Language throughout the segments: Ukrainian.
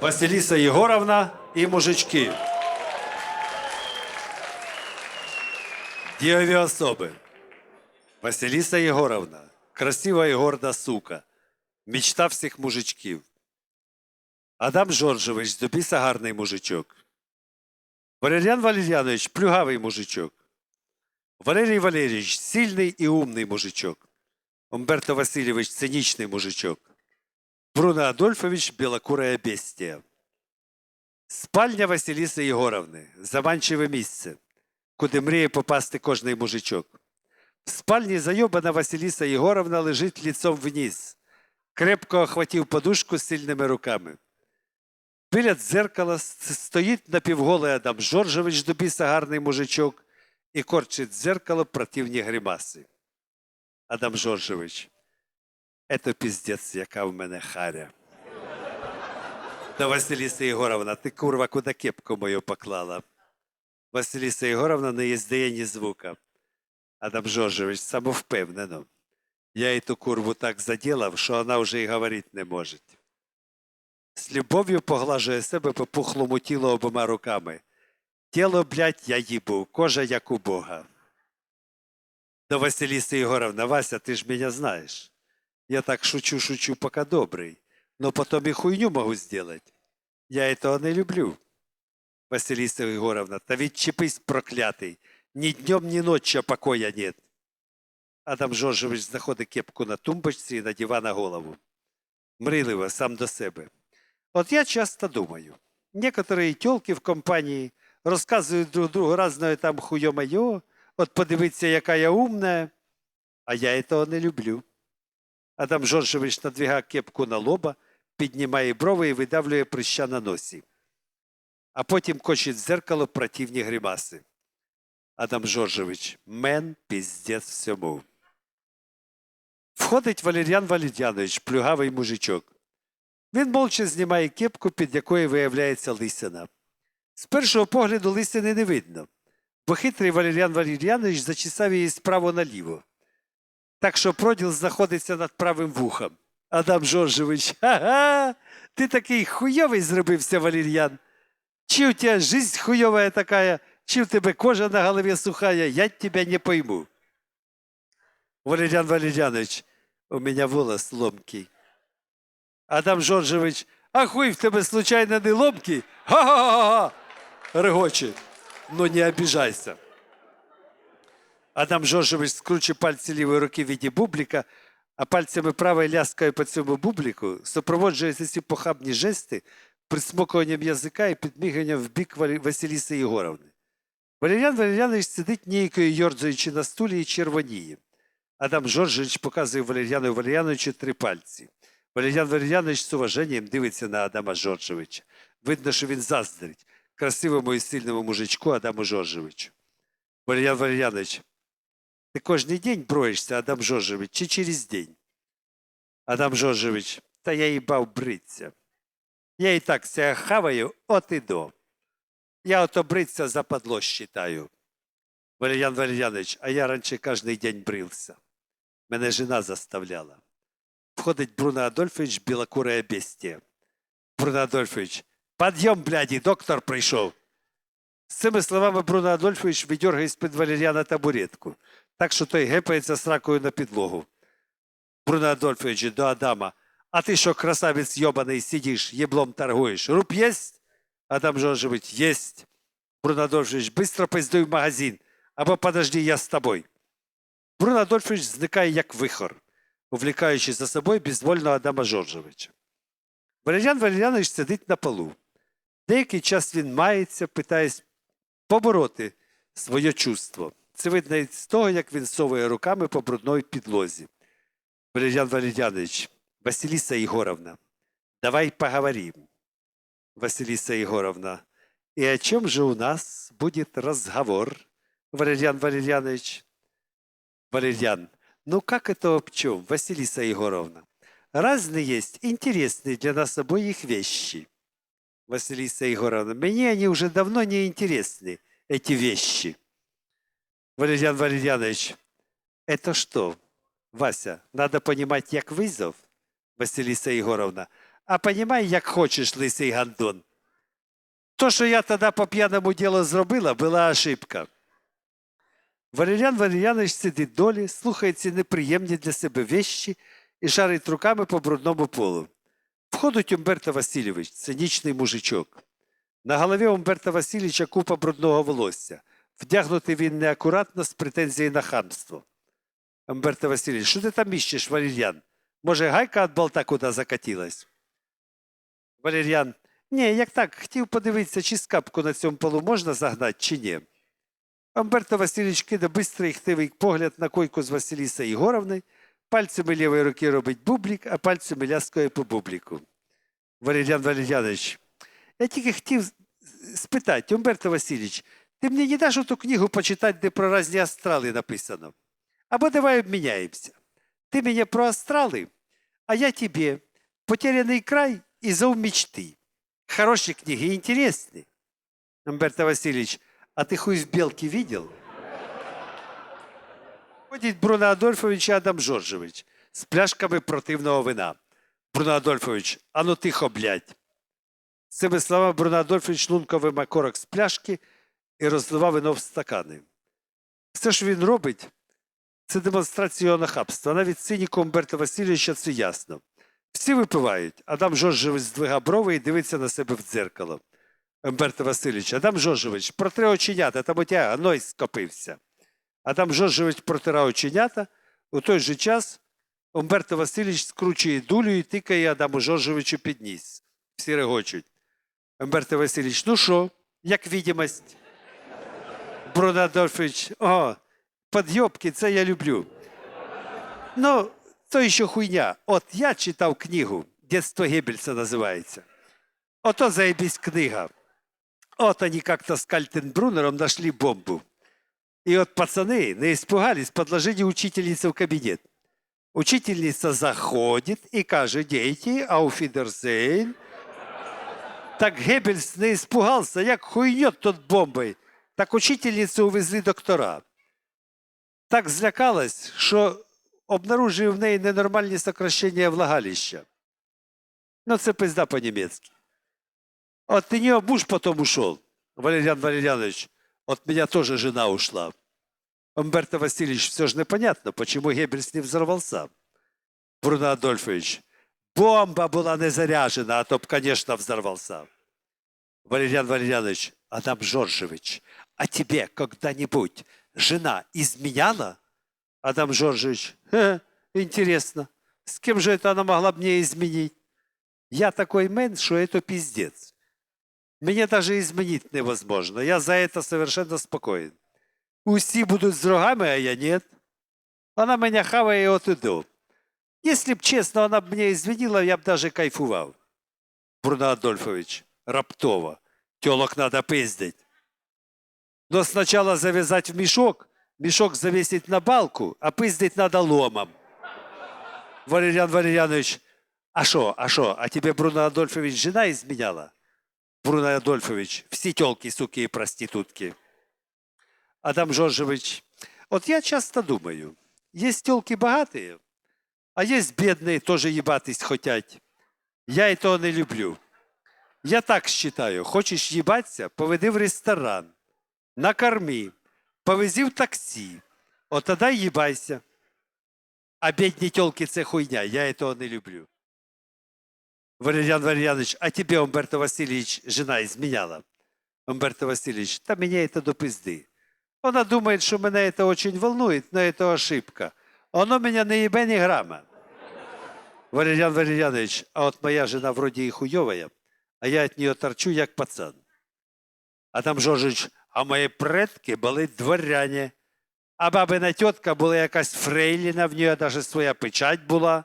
Василіса Єгоровна і мужички. Дієві особи. Василіса Єгоровна, красива і горда сука, мічта всіх мужичків. Адам Жоржевич, з біса гарний мужичок. Валеріан Валеріанович, плюгавий мужичок. Валерій Валерійович, сильний і умний мужичок. Умберто Васильович, цинічний мужичок. Бруно Адольфович, білокурая бестія. Спальня Василіси Єгоровни заманчиве місце, куди мріє попасти кожний мужичок. В спальні зайобана Василіса Єгоровна лежить ліцом вниз, крепко охватив подушку сильними руками. Біля дзеркала стоїть напівголий Адам Жоржевич до біса гарний мужичок і корчить дзеркало противні гримаси. Адам Жоржевич, это піздець, яка в мене харя. Да, Василіса Єгоровна, ти курва, куди кепку мою поклала? Василіса Єгоровна не іздає ні звука. Адам Жоржевич самовпевнено. Я эту курву так заділав, що вона вже й говорити не може. З любов'ю поглажує себе по пухлому тілу обома руками. Тіло, блядь, я їбу, кожа як у Бога. Да, Василиса Егоровна, Вася, ты ж меня знаешь. Я так шучу-шучу, пока добрый, но потом и хуйню могу сделать. Я этого не люблю. Василиса Егоровна, та відчепись, проклятий. Ні днем, ні ночью покоя нет. Адам Жоржевич знаходить кепку на тумбочці і надіва на голову. Мрійливо, сам до себе. От я часто думаю, некоторые тёлки в компанії розказують друг другу разное там хуйо-майо, от подивіться, яка я умна, а я этого не люблю. Адам Жоржевич надвигає кепку на лоба, піднімає брови і видавлює прища на носі. А потім кочить в зеркало противні гримаси. Адам Жоржевич, мен піздець всьому. Входить Валеріан Валеріанович, плюгавий мужичок. Він молча знімає кепку, під якою виявляється лисина. З першого погляду лисини не видно, бо хитрий Валеріан Валеріанович зачесав її справа наліво. Так що проділ знаходиться над правим вухом. Адам Жоржевич, ага, ти такий хуйовий зробився, Валеріан. Чи у тебе жизнь хуйовая такая, чи в тебе кожа на голові сухая, я тебя не пойму. Валеріан Валеріанович, у мене волос ломкий. Адам Жоржевич, а хуй в тебе случайно не ломкий? Га-га-га-га! Регоче. Ну не обижайся. Адам Жоржевич скручує пальці лівої руки в віді бубліка, а пальцями правої ляскає по цьому бубліку, супроводжує ці похабні жести присмокуванням язика і підміганням в бік Василіси Єгоровни. Валеріан Валеріанович сидить ніякою йордзуючи на стулі і червоніє. Адам Жоржевич показує Валеріану Валеріановичу три пальці. Валеріан Валеріанович з уваженням дивиться на Адама Жоржевича. Видно, що він заздрить красивому і сильному мужичку Адаму Жоржевичу. Валеріан Валеріанович, ти кожен день броєшся, Адам Жоржевич, чи через день? Адам Жоржевич, та я їбав бриться. Я і так ся хаваю, от і до. Я ото бриться западло считаю. Валеріан Валеріанович, а я раніше кожен день брився. Мене жена заставляла. Входить Бруно Адольфович, білокурая бестія. Бруно Адольфович, подйом, бляді, доктор прийшов. З цими словами Бруно Адольфович видергає з-під Валеріана табуретку, так що той гепається сракою на підлогу. Бруно Адольфович до Адама. А ти що, красавець йобаний, сидиш, єблом торгуєш? Руб єсть? Адам Жоржевич, єсть. Бруно Адольфович, быстро пиздуй в магазин, або подожди, я з тобою. Бруно Адольфович зникає як вихор, увлікаючи за собою безвольного Адама Жоржевича. Валеріан Валеріанович сидить на полу. Деякий час він мається, питається побороти своє чувство. Це видно із з того, як він совує руками по брудної підлозі. Валеріан Валеріанович, Василиса Егоровна, давай поговорим. Василиса Егоровна, и о чем же у нас будет разговор, Валерьян Валерьянович? Валерьян, ну как это об чем, Василиса Егоровна? Разные есть интересные для нас обоих вещи. Василиса Егоровна, мне они уже давно не интересны, эти вещи. Валерьян Валерьянович, это что, Вася, надо понимать як вызов? Василиса Егоровна, А понімай, як хочеш, лисий гандон. То, що я тоді по п'яному ділу зробила, була ошибка. Валеріан Валеріанович сидить долі, слухає ці неприємні для себе вещі і шарить руками по брудному полу. Входить Умберто Васильович, цинічний мужичок. На голові Умберта Васильовича купа брудного волосся. Вдягнутий він неакуратно з претензією на хамство. Умберто Васильович, що ти там іщеш, Валеріан? Може, гайка від болта куди закатилась? Валеріан, ні, як так, хотів подивитися, чи скапку на цьому полу можна загнати, чи ні. Умберто Васильович кидає бистрий хтивий погляд на койку з Василіса Єгоровни, пальцями лівої руки робить бублік, а пальцями ляскає по бубліку. Валеріан Валеріанович, я тільки хотів спитати, Умберто Васильович, ти мені не даш ту книгу почитати, де про різні астрали написано? Або давай обміняємося. Ти мені про астрали, а я тебе «Потерянный край» и «Зов мечты». Хорошие книги, интересные. Умберто Васильевич, а ты хуй в белке видел? Ходить Бруно Адольфович і Адам Жоржевич з пляшками противного вина. Бруно Адольфович, а ну тихо, блядь. З цими словами Бруно Адольфович лунко виймає корок з пляшки і розливав вино в стакани. Все, що він робить, це демонстрація його нахабства. Навіть циніку Умберта Васильовича це ясно. Всі випивають. Адам Жоржевич здвига брови і дивиться на себе в дзеркало. Умберто Васильович, Адам Жоржевич, протри оченята, там у тебе гной скопився. Адам Жоржевич протирає оченята. У той же час Умберто Васильович скручує дулю і тикає Адаму Жоржевичу під ніс. Всі регочуть. Умберто Васильович, ну що, як відомость? Адольфович, о, подйобки, це я люблю. Ну, то ще хуйня. От я читав книгу, «Детство Геббельса» називається. Ото заебись книга. Вот они как-то с Кальтенбруннером нашли бомбу. И вот пацаны не испугались, подложили учительнице в кабинет. Учительница заходит и каже, дети, ауфидерзейн. Так Геббельс не испугался, як хуйнет тот бомбой. Так учительницу увезли доктора. Так злякалась, що обнаружив в неї ненормальні сокращення влагалища. Ну, це пизда по-німецьки. От нее муж потом ушел, Валерьян Валерьянович. От меня тоже жена ушла. Умберто Васильевич, все же непонятно, почему Геббельс не взорвался. Бруно Адольфович, бомба была не заряжена, а то б, конечно, взорвался. Валерьян Валерьянович, Адам Жоржевич, а тебе когда-нибудь жена изменяла? Адам Жоржевич, «Хе, интересно, с кем же это она могла мне изменить? Я такой мэн, что это пиздец. Мне даже изменить невозможно. Я за это совершенно спокоен. Усі будуть з рогами, а я нет. Она меня хаває от і до. Если б честно, она б мне извинила, я б даже кайфував. Бруно Адольфович, раптово. Телок надо пиздить. Но сначала завязать в мешок, мешок завесить на балку, а пиздить надо ломом. Валерьян Валерьянович, а шо, а шо, а тебе Бруно Адольфович жена изменяла? Бруно Адольфович, всі тёлки, суки и проститутки. Адам Жоржевич, от я часто думаю, есть тёлки богатые, а есть бедные, тоже ебатись хотять. Я то не люблю. Я так считаю, хочеш їбатися, поведи в ресторан, накорми, повези в таксі, от тоді їбайся. А бідні тёлки це хуйня, я і того не люблю. Валерьян Валерьянович, а тебе, Умберто Васильевич, жена изменяла? Умберто Васильевич, да меня это до пизды. Она думает, что меня это очень волнует, но это ошибка. Оно меня не ебе ни грамма. Валерьян Валерьянович, а вот моя жена вроде и хуевая, а я от нее торчу, як пацан. Адам Жоржич, а мої предки були дворяне. А бабина тітка була якась фрейліна, в нього навіть своя печать була.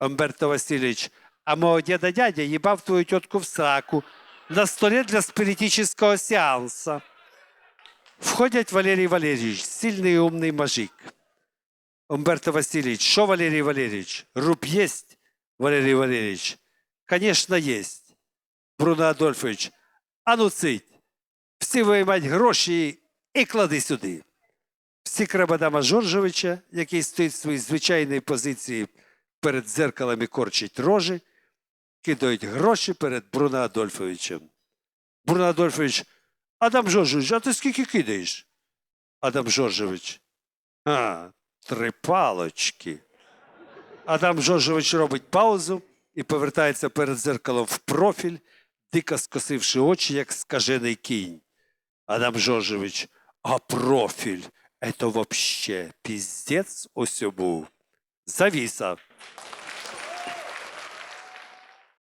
Умберто Васильович, а мого дяда дядя їбав твою тітку в сраку на столі для спиритического сеанса. Входять Валерій Валерійович, сильний і умний мажик. Умберто Васильевич, що Валерій Валерійович? Руб єсть? Валерій Валерійович, конечно, єсть. Бруно Адольфович, а ну цить, всі виймать гроші і клади сюди. Всі Крабадама Жоржовича, який стоїть в своїй звичайній позиції перед дзеркалами корчить рожі, кидають гроші перед Бруно Адольфовичем. Бруно Адольфович, Адам Жоржович, а ти скільки кидаєш? Адам Жоржович. А, три палочки. Адам Жоржович робить паузу і повертається перед зеркалом в профіль, дико скосивши очі, як скажений кінь. Адам Жоржевич, а профиль – это вообще пиздец ось був. Завіса.